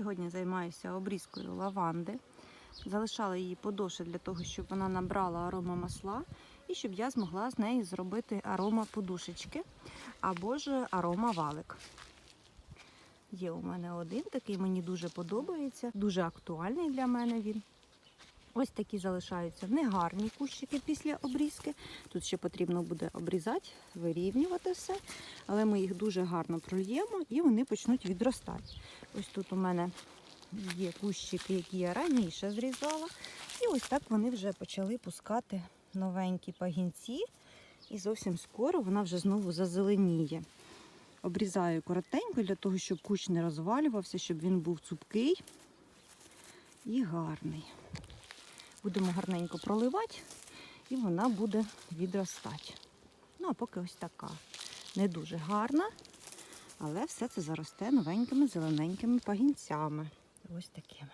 сьогодні займаюся обрізкою лаванди. Залишала її подовше для того, щоб вона набрала аромамасла і щоб я змогла з неї зробити арома подушечки або ж арома валик. Є у мене один такий, мені дуже подобається, дуже актуальний для мене він. Ось такі залишаються негарні кущики після обрізки. Тут ще потрібно буде обрізати, вирівнювати все, але ми їх дуже гарно прольємо і вони почнуть відростати. Ось тут у мене є кущики, які я раніше зрізала. І ось так вони вже почали пускати новенькі пагінці. І зовсім скоро вона вже знову зазеленіє. Обрізаю коротенько для того, щоб кущ не розвалювався, щоб він був цупкий і гарний. Будемо гарненько проливати, і вона буде відростати. Ну, а поки ось така. Не дуже гарна, але все це заросте новенькими зелененькими пагінцями. Ось такими.